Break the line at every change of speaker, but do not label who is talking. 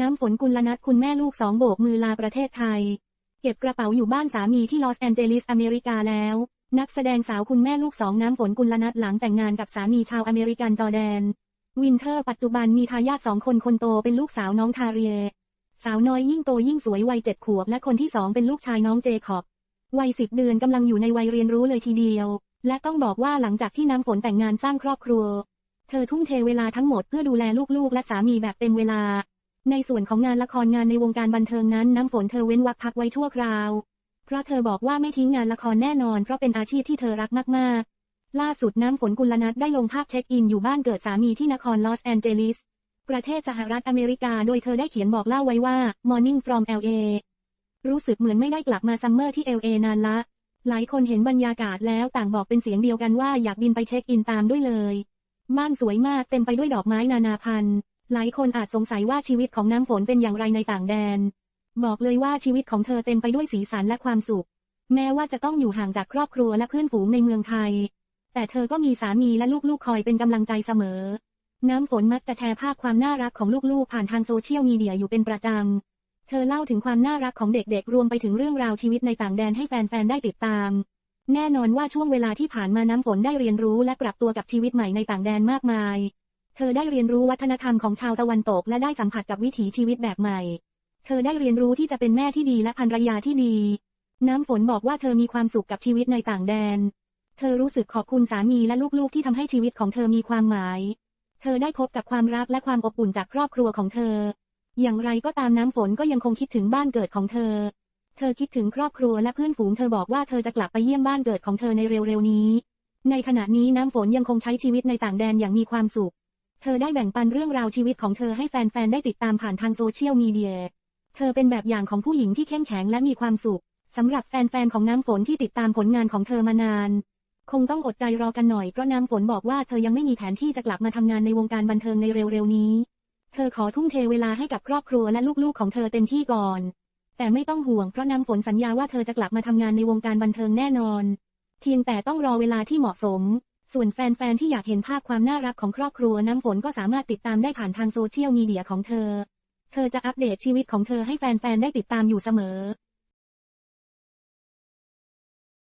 น้ำฝนกุลนัทคุณแม่ลูกสองโบกมือลาประเทศไทย เก็บกระเป๋าอยู่บ้านสามีที่ลอสแอนเจลิสอเมริกาแล้ว นักแสดงสาวคุณแม่ลูกสองน้ำฝนกุลนัทหลังแต่งงานกับสามีชาวอเมริกันจอแดน วินเทอร์ปัจจุบันมีทายาทสองคนคนโตเป็นลูกสาวน้องทาเรีย สาวน้อยยิ่งโตยิ่งสวยวัยเจ็ดขวบและคนที่สองเป็นลูกชายน้องเจคอบวัยสิบเดือนกำลังอยู่ในวัยเรียนรู้เลยทีเดียว และต้องบอกว่าหลังจากที่น้ำฝนแต่งงานสร้างครอบครัว เธอทุ่มเทเวลาทั้งหมดเพื่อดูแลลูกๆ และสามีแบบเต็มเวลา ในส่วนของงานละครงานในวงการบันเทิงนั้นน้ำฝนเธอเว้นวักพักไว้ชั่วคราว เพราะเธอบอกว่าไม่ทิ้งงานละครแน่นอนเพราะเป็นอาชีพที่เธอรักมากๆ ล่าสุดน้ำฝนกุลนัทได้ลงภาพเช็คอินอยู่บ้านเกิดสามีที่นครลอสแอนเจลิส ประเทศสหรัฐอเมริกาโดยเธอได้เขียนบอกเล่าไว้ว่า Morning from LA รู้สึกเหมือนไม่ได้กลับมาซัมเมอร์ที่ LA นานละ หลายคนเห็นบรรยากาศแล้วต่างบอกเป็นเสียงเดียวกันว่าอยากบินไปเช็คอินตามด้วยเลย บ้านสวยมากเต็มไปด้วยดอกไม้นานาพันธุ์ หลายคนอาจสงสัยว่าชีวิตของน้ำฝนเป็นอย่างไรในต่างแดน บอกเลยว่าชีวิตของเธอเต็มไปด้วยสีสันและความสุข แม้ว่าจะต้องอยู่ห่างจากครอบครัวและเพื่อนฝูงในเมืองไทย แต่เธอก็มีสามีและลูกๆคอยเป็นกำลังใจเสมอ น้ำฝนมักจะแชร์ภาพความน่ารักของลูกๆ ผ่านทางโซเชียลมีเดียอยู่เป็นประจำ เธอเล่าถึงความน่ารักของเด็กๆ รวมไปถึงเรื่องราวชีวิตในต่างแดนให้แฟนๆ ได้ติดตาม แน่นอนว่าช่วงเวลาที่ผ่านมาน้ำฝนได้เรียนรู้และปรับตัวกับชีวิตใหม่ในต่างแดนมากมาย เธอได้เรียนรู้วัฒนธรรมของชาวตะวันตกและได้สัมผัสกับวิถีชีวิตแบบใหม่ เธอได้เรียนรู้ที่จะเป็นแม่ที่ดีและภรรยาที่ดี น้ำฝนบอกว่าเธอมีความสุขกับชีวิตในต่างแดน เธอรู้สึกขอบคุณสามีและลูกๆที่ทำให้ชีวิตของเธอมีความหมาย เธอได้พบกับความรักและความอบอุ่นจากครอบครัวของเธอ อย่างไรก็ตามน้ำฝนก็ยังคงคิดถึงบ้านเกิดของเธอ เธอคิดถึงครอบครัวและเพื่อนฝูงเธอบอกว่าเธอจะกลับไปเยี่ยมบ้านเกิดของเธอในเร็วๆนี้ ในขณะนี้น้ำฝนยังคงใช้ชีวิตในต่างแดนอย่างมีความสุข เธอได้แบ่งปันเรื่องราวชีวิตของเธอให้แฟนๆ ได้ติดตามผ่านทางโซเชียลมีเดีย เธอเป็นแบบอย่างของผู้หญิงที่เข้มแข็งและมีความสุข สำหรับแฟนๆ ของน้ำฝนที่ติดตามผลงานของเธอมานาน คงต้องอดใจรอกันหน่อยเพราะน้ำฝนบอกว่าเธอยังไม่มีแผนที่จะกลับมาทำงานในวงการบันเทิงในเร็วๆ นี้ เธอขอทุ่มเทเวลาให้กับครอบครัวและลูกๆ ของเธอเต็มที่ก่อน แต่ไม่ต้องห่วงเพราะน้ำฝนสัญญาว่าเธอจะกลับมาทำงานในวงการบันเทิงแน่นอน เพียงแต่ต้องรอเวลาที่เหมาะสม ส่วนแฟนๆ ที่อยากเห็นภาพความน่ารักของครอบครัวน้ำฝนก็สามารถติดตามได้ผ่านทางโซเชียลมีเดียของเธอ เธอจะอัปเดตชีวิตของเธอให้แฟนๆ ได้ติดตามอยู่เสมอ